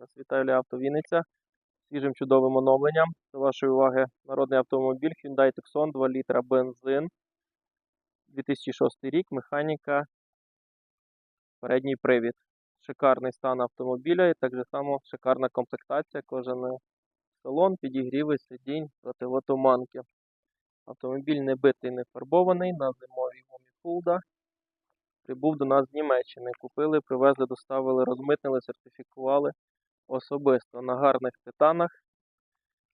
Вас вітаю Лі Авто Вінниця. Свіжим чудовим оновленням. До вашої уваги народний автомобіль Hyundai Tucson 2 літра бензин. 2006 рік, механіка, передній привід. Шикарний стан автомобіля і так само шикарна комплектація, кожаний салон, підігріви сидінь, противотуманки. Автомобіль не битий, не фарбований на зимовій гумі. Прибув до нас з Німеччини. Купили, привезли, доставили, розмитнили, сертифікували особисто на гарних титанах.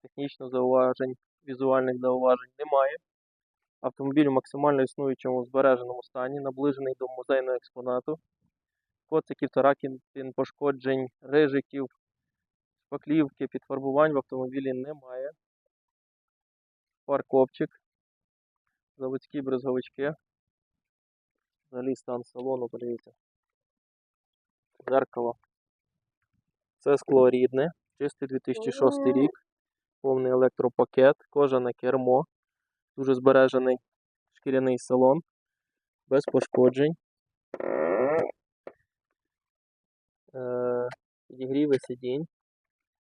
Технічно зауважень, візуальних зауважень немає. Автомобіль в максимально існуючому збереженому стані, наближений до музейного експонату. Коциків, таракін, пошкоджень, рижиків, шпаклівки, підфарбувань в автомобілі немає. Парковчик, заводські брезговички. Взагалі стан салону, подивіться. Зеркало. Це скло рідне, чистий 2006 рік, повний електропакет, кожане кермо, дуже збережений шкіряний салон, без пошкоджень. Е, Підігріви сидінь,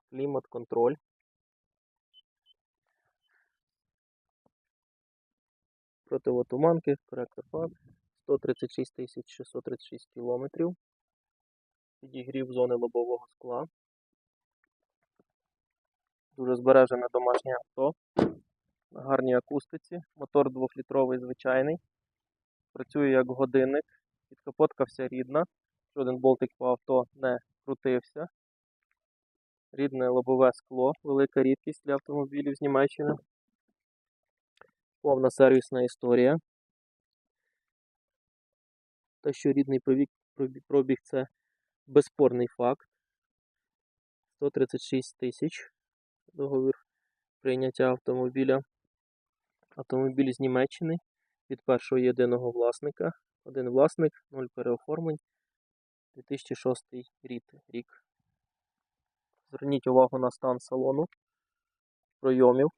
клімат, контроль. Противотуманки, коректор фар. 136 636 кілометрів. Підігрів зони лобового скла. Дуже збережене домашнє авто. На гарній акустиці. Мотор 2-літровий звичайний. Працює як годинник. Підкапотка вся рідна. Жоден болтик по авто не крутився. Рідне лобове скло. Велика рідкість для автомобілів з Німеччини. Повна сервісна історія. Те, що рідний пробіг, пробіг, пробіг це безспорний факт. 136 тисяч договір прийняття автомобіля. Автомобіль з Німеччини від першого єдиного власника. Один власник, 0 переоформлень. 2006 рік. рік. Зверніть увагу на стан салону, пройомів.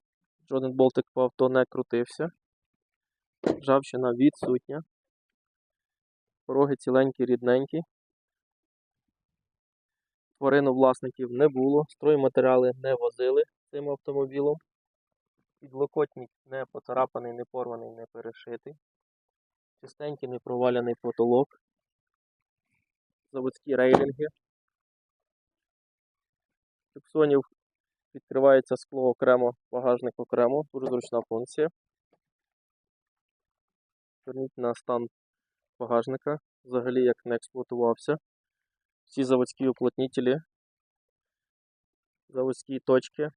Жоден болтик по авто не крутився. Ржавчина відсутня. Пороги ціленькі, рідненькі. Тварину власників не було, стройматеріали не возили цим автомобілем. Підлокотник не поцарапаний, не порваний, не перешитий. Чистенький, не проваляний потолок. Заводські рейлінги. Тюксонів відкривається скло окремо, багажник окремо, дуже зручна функція. Зверніть на стан багажника, взагалі як не експлуатувався. Всі заводські уплотнітелі, заводські точки,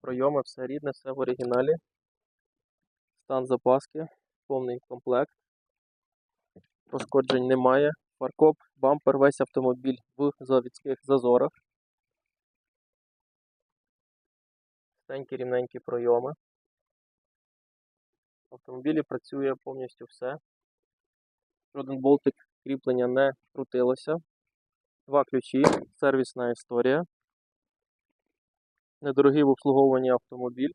пройоми, все рідне, все в оригіналі. Стан запаски, повний комплект. Пошкоджень немає. Фаркоп, бампер, весь автомобіль в заводських зазорах. Стенькі рівненькі пройоми. В автомобілі працює повністю все. Жоден болтик кріплення не крутилося. Два ключі, сервісна історія. Недорогий в обслуговуванні автомобіль.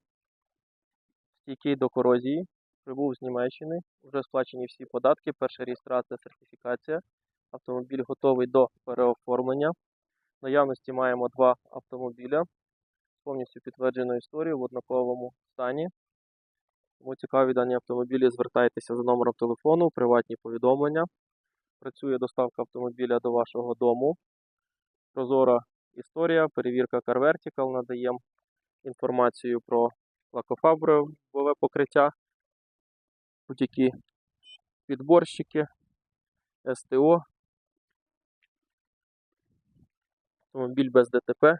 Стійкий до корозії. Прибув з Німеччини. Вже сплачені всі податки. Перша реєстрація, сертифікація. Автомобіль готовий до переоформлення. В наявності маємо два автомобіля з повністю підтвердженою історією в однаковому стані. Тому цікаві дані автомобілі, звертайтеся за номером телефону, приватні повідомлення. Працює доставка автомобіля до вашого дому. Прозора історія, перевірка Car Vertical, надаємо інформацію про лакофаброве покриття, будь-які підборщики, СТО, автомобіль без ДТП.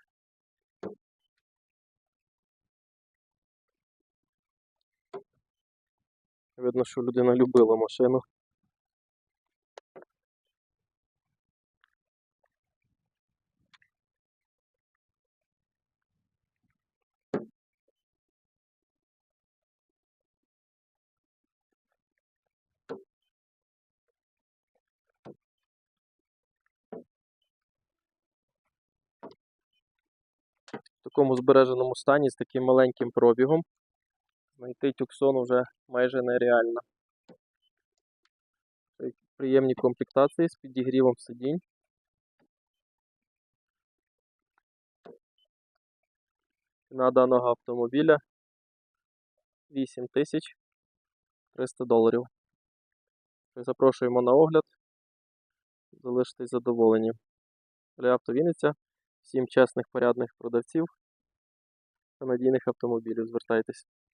Видно, що людина любила машину. В такому збереженому стані з таким маленьким пробігом. Знайти тюксон вже майже нереально. Приємні комплектації з підігрівом сидінь. Ціна даного автомобіля 8300 доларів. Запрошуємо на огляд. Залишитесь задоволені. Авто Вінниця. Всім чесних, порядних продавців та надійних автомобілів. Звертайтесь.